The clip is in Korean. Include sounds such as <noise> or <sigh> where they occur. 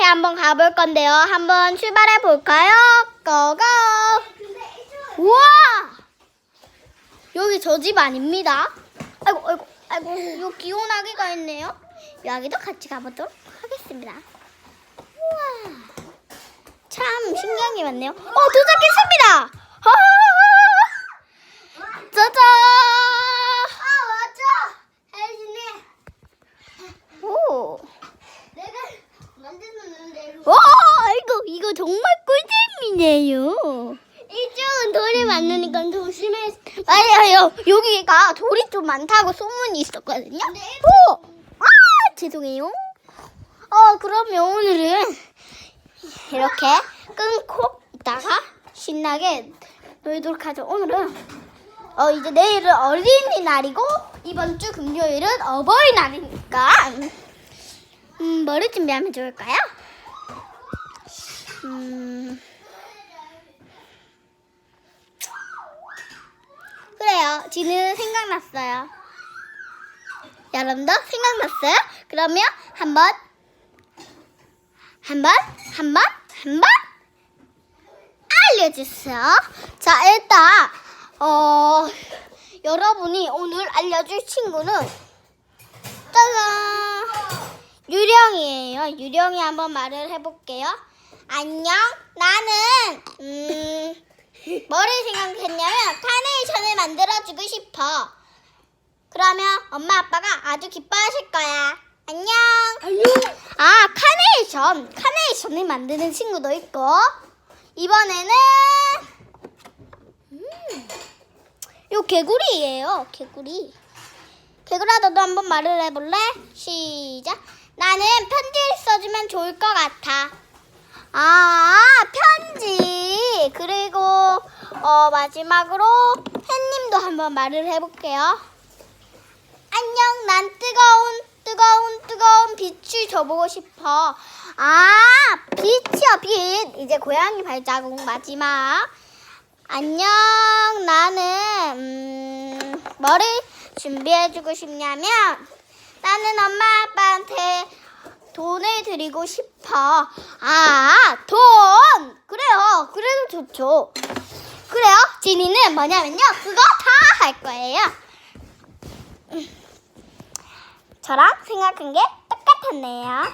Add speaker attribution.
Speaker 1: 마트에 한번 가볼 건데요. 한번 출발해 볼까요? 고고! 우와! 여기 저 집 아닙니다. 아이고, 아이고, 아이고, 요 귀여운 아기가 있네요. 이 아기도 같이 가보도록 하겠습니다. 우와! 참 신기한 게 많네요. 어, 도착했습니다! 하하하하! 짜잔!
Speaker 2: 아 맞아. 혜진이
Speaker 1: 오!
Speaker 2: 내가 만드는데
Speaker 1: 와, 이거, 이거 정말 꿀잼이네요.
Speaker 2: 이쪽은 돌이 많으니까 조심해.
Speaker 1: 맞아요. 여기가 돌이 좀 많다고 소문이 있었거든요.
Speaker 2: 네.
Speaker 1: 오! 아, 죄송해요. 어, 그러면 오늘은 이렇게 끊고 있다가 신나게 놀도록 하죠. 오늘은 어, 이제 내일은 어린이날이고 이번 주 금요일은 어버이날이니까 음, 뭐를 준비하면 좋을까요? 음, 그래요. 지는 생각났어요. 여러분도 생각났어요? 그러면 한번 한번 한번 한번 알려주세요. 자 일단 어 여러분이 오늘 알려줄 친구는 짜잔 유령이에요. 유령이 한번 말을 해볼게요. 안녕. 나는 음 <laughs> 뭐를 생각했냐면 만들어주고 싶어. 그러면 엄마 아빠가 아주 기뻐하실 거야. 안녕.
Speaker 2: 안녕.
Speaker 1: 아 카네이션 카네이션을 만드는 친구도 있고 이번에는 음, 요 개구리예요 개구리 개구라 너도 한번 말을 해볼래? 시작 나는 편지를 써주면 좋을 것 같아 아 편지 그리고 어 마지막으로 햇님도 한번 말을 해볼게요 안녕, 난 뜨거운, 뜨거운, 뜨거운 빛을 줘보고 싶어. 아, 빛이요, 빛. 이제 고양이 발자국 마지막. 안녕, 나는, 음, 뭐를 준비해주고 싶냐면, 나는 엄마 아빠한테 돈을 드리고 싶어. 아, 돈! 그래요. 그래도 좋죠. 그래요. 지니는 뭐냐면요. 그거 다 할 거예요. 저랑 생각한 게 똑같았네요.